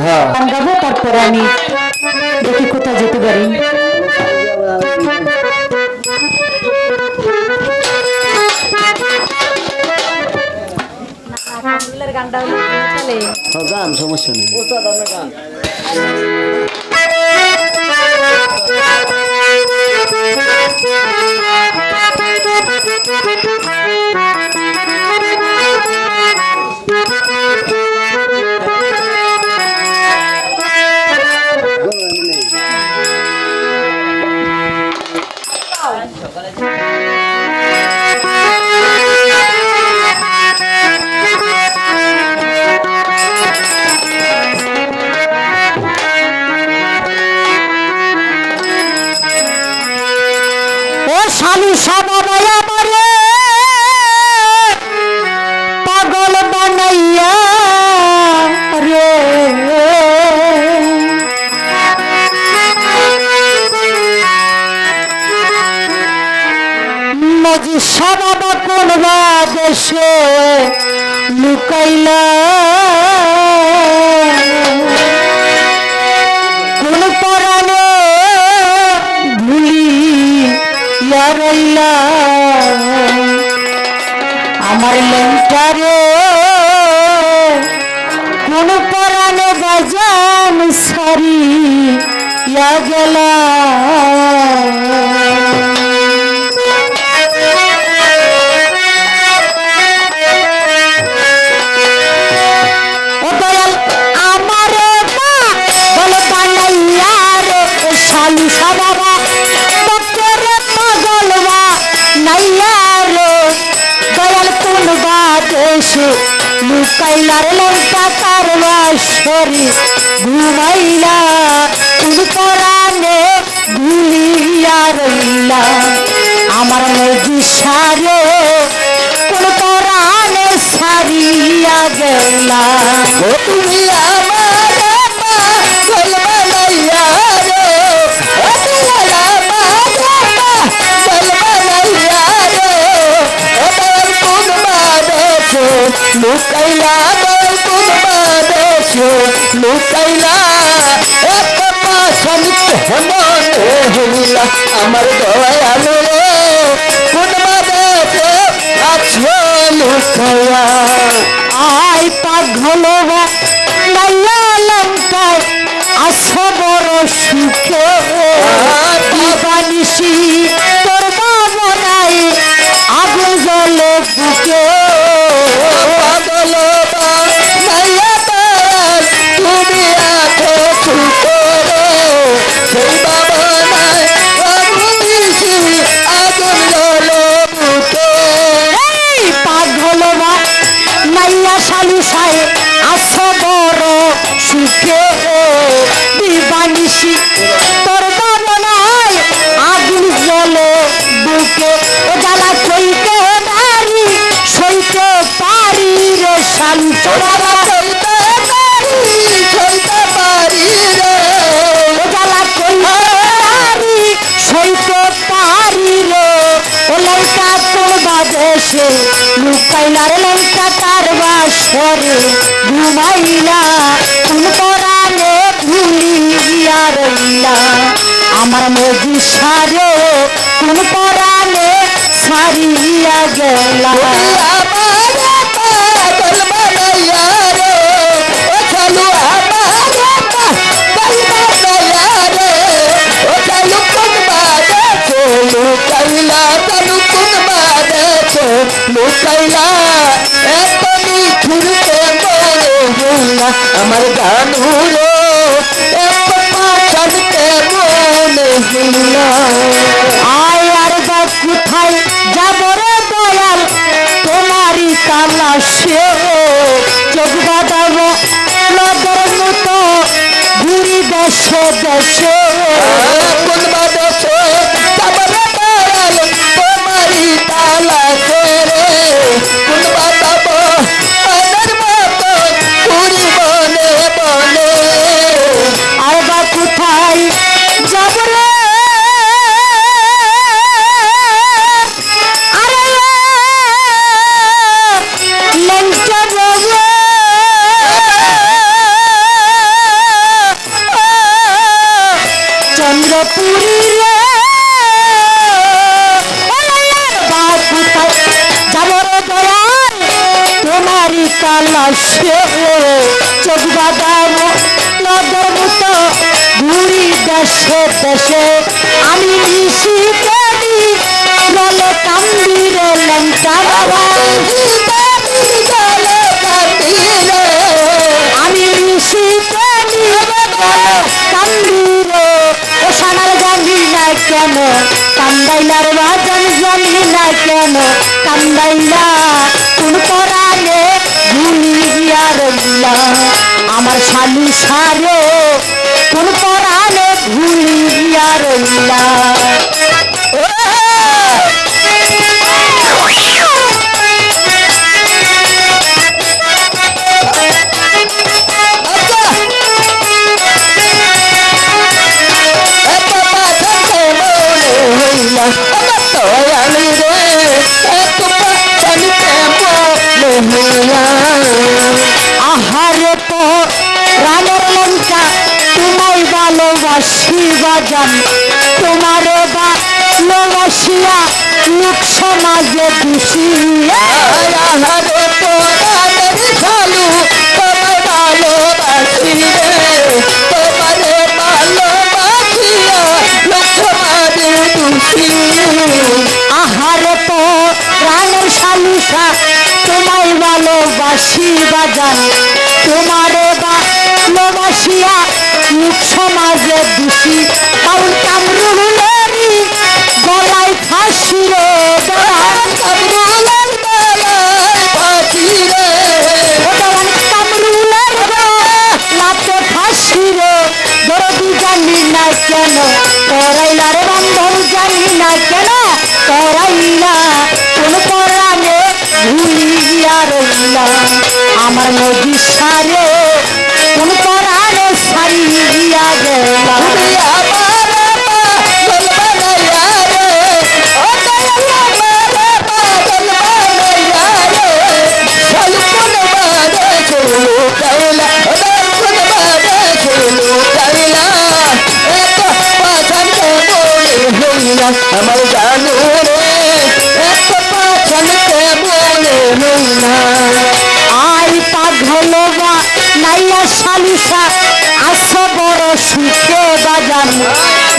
হ্যাঁ। গান গাবো তারপরে আমি দেখি কোথায় যেতে পারি। হ্যাঁ, গান সমস্যা নেই। ও আমার লেন্টারে কোন পরাণে বাজান লুকাইলার লঙ্কা কারবা সরি ঘুমাইলা তুমি পরানে ভুলিয়া রইলা। আমার নদী সারে কোন পরানে সারিয়া গেলা। তুমি আমার লুকাইলা বল কোন বাদেশে লুকাইলা এক পাশানিত মনে হইলা আমার দয়ালু রে। কোন বাদেশে আছো লুকাইয়া? আই পাগল নাইয়া লঙ্কায় আছো বড় সুখে। দিবানিসি সইতে পারি রে। ও লঙ্কা তোর বাদেশে লুকাইলা রে লঙ্কা তার বাসরে। ঘুমাইলা কোন পরানে ভুলিয়া রইলা। আমার নদী সারে কোন পরানে সারিয়া গেলা। লুকাইলা এত নিঠুরতে মনে হইলা আমার গানুরে এত পাশানতে মনে হইলা আয় আর বা কোথায় যাব রে দয়াল তোমারই তালাশে। চোখ বাঁধাবো নদর মতো ঘুরি দেশে দেশে। কোন দেশে আসে চোখ বাদানো নদর মতো ঘুরি দেশে দেশে আমি নিশিতে জলে কান্দি রে লঙ্কা আমি নিশিতে কান্দি রে ও সানার জানি না কেন, কান্দাইলার বাজান জানি না কেন কান্দাইলা রইলা আমার শালি সারে কোন পরাণে ভুলিয়া রইলা। ভালোবাসি বাজান তোমারে ভালোবাসিয়া লোক সমাজে খুশি আহারে তো রামের ভালো তোমায় ভালোবাসি তোমারে ভালোবাসিয়া লোক সমাজে খুশি তো রামের শালুসা তোমায় ভালোবাসি বাজান। তোমারে ভালোবাসিয়া সমাজে দোষী কারণ কামরুলেরই গলায় ফাঁসি রে কামরুলের গলায় ফাঁসি রে। কামরুলের গলাতে ফাঁসি রে। দরদি জানি না কেন করাইলার বন্ধন কেন পরাণে ভুলি রইলা। আমার নদী সারে সারি গিয়া গেলা আমার জানো রে এত পাছলকে বলে হইলা আই পাগল বা নাইয়া শালিসা আস বড় সুখে বাজান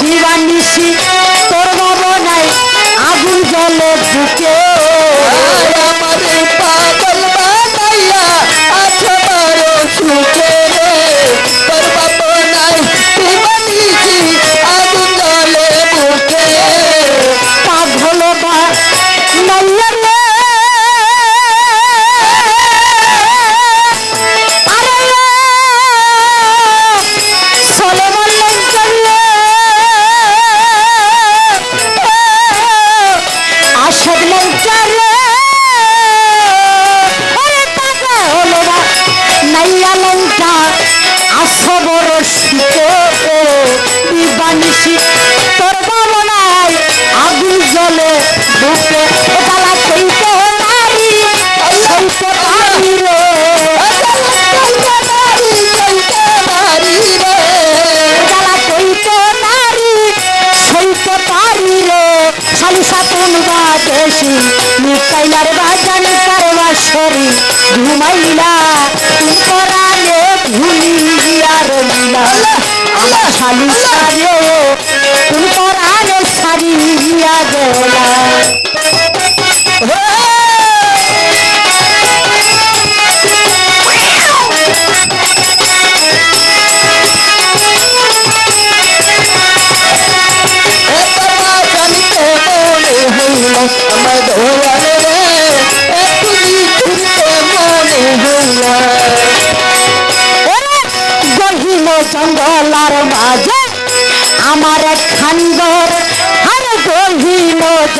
দিবানিসি তোর বাবা নাই, আগুন জলে বুকে। আমাদের পাগল বানাইয়া আসো বড় সুখে বাদেশি নিকাইলার বাজান কারবা শরী ঘুমাইলা পরালে ভুলি গিয়া রইলা আমার সালিসা রে কোন পরালে সারি গিয়া গেলা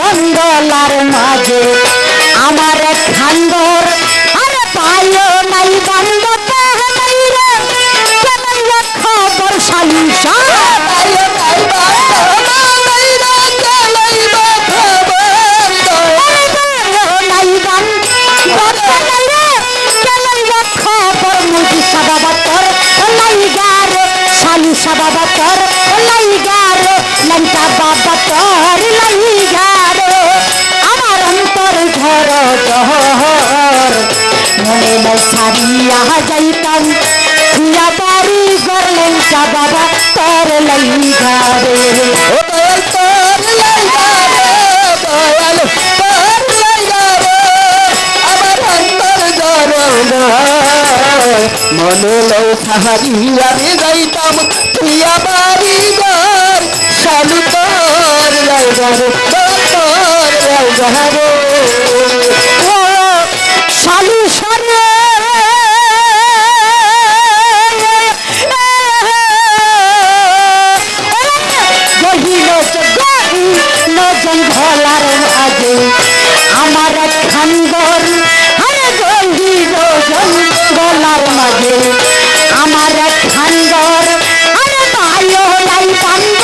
জঙ্গলার মাঝে সারিয়া যাইতাম তুইয়া বাড়ি করলেন কা বাবা, তোর লাইগা রে। ও দয়াল, তোর লাইগা রে, দয়াল, তোর লাইগা রে। আমার অন্তর জরনা মনে লও সাহারি, আমি যাইতাম। তুই আমারি ঘর শালু তোর লাইগা রে, তোর রে। জঙ্গলার মাঝে আমার খানগর, আরে গহিল জঙ্গলার মাঝে। আমার খানগর, আরে ভাইও নাই পান্ড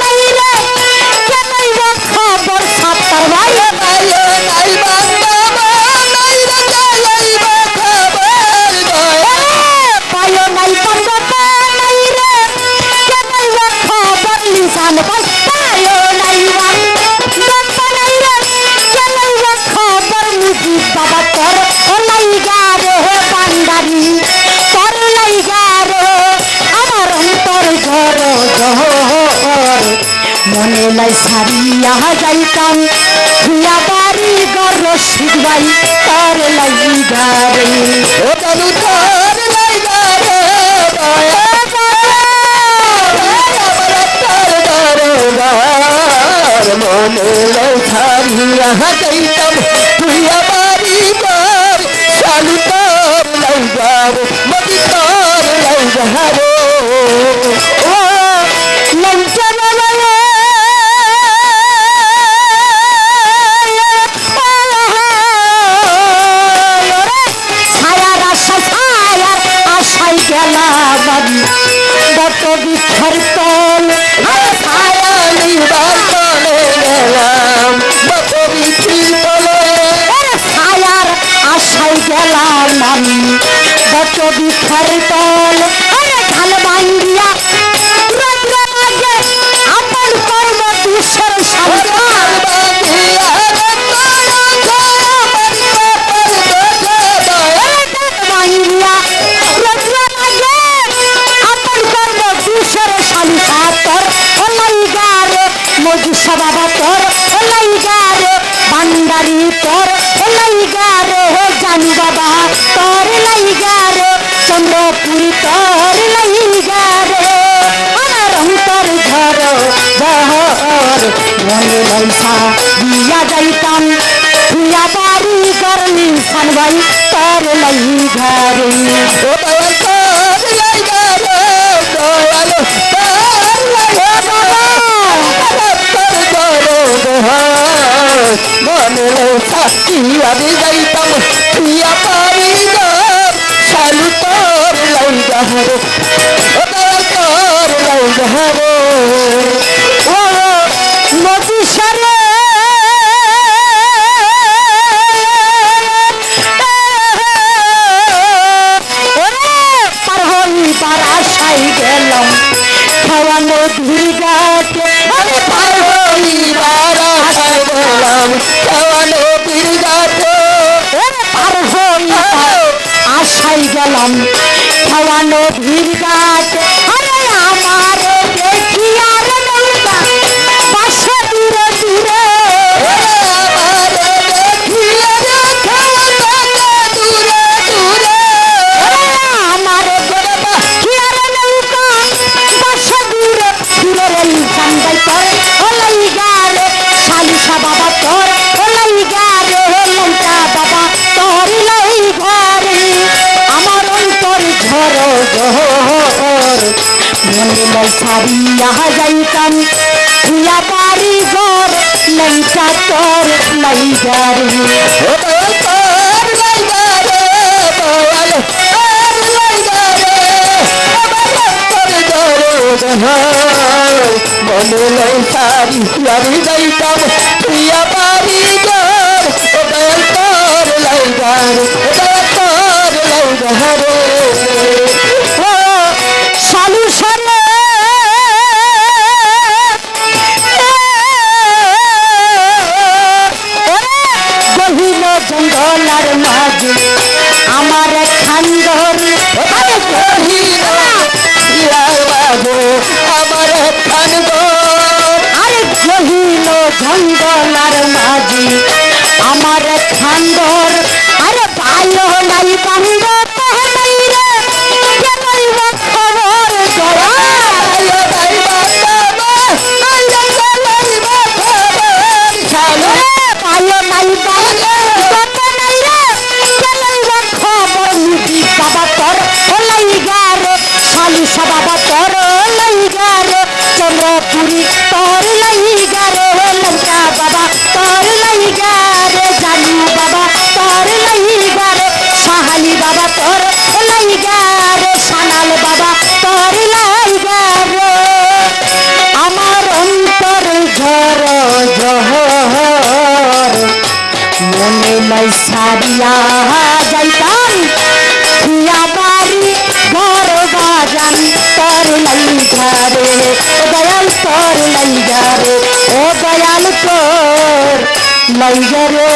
নাই রে। কেনই খবর সাতার ভাই? আয়ো মনে লাই সারিয়া যাইতাম। তুইয়া বাড়ি গর শিখবাই তার লাগি গারে মনে লৌথারিয়া যাইতাম। তুই বান্দারি তোর ওলাই গারে, হে জানু বাবা তোর লাই গারে, চন্দ্রপুরি তোর লাই গারে। আমার অন্তর ঘর বহর মনে লাইসা দিয়া যাইতাম। তুইয়া বাড়ি করলি সানবাই, তোর লাই ঘরে মনে সাক্ষী আমি যাইতাম প্রিয়া পারি শালু তোর লাইগার তোর লাইগার ও নদী সারে পার হইবার আশাই গেলাম খাওয়ানো দুর্গাকে গেলাম খাওয়ানো বিরগাতে ওরে পার হইবার আশাই গেলাম খাওয়ানো দুর্গাকে ছাড়িয়া যাইতাম তুইয়া বাড়ি ঘর লঙ্কা তোর লাই গারে মনে লাই সারি আমি যাইতাম প্রিয়া ও দয়াল তোর লাইগার সাহালি বাবা, তোর লাই গারে সানাল বাবা, তোর লাই গারে আমার অন্তর ঝর ঝর মনে নাই সারিয়া যাইতাম, খুয়া বাড়ি, ঘর বাজান, তোর লাই ঘরে ও দয়াল তোর লাই ঘরে ও দয়াল তোর লাই ঘরে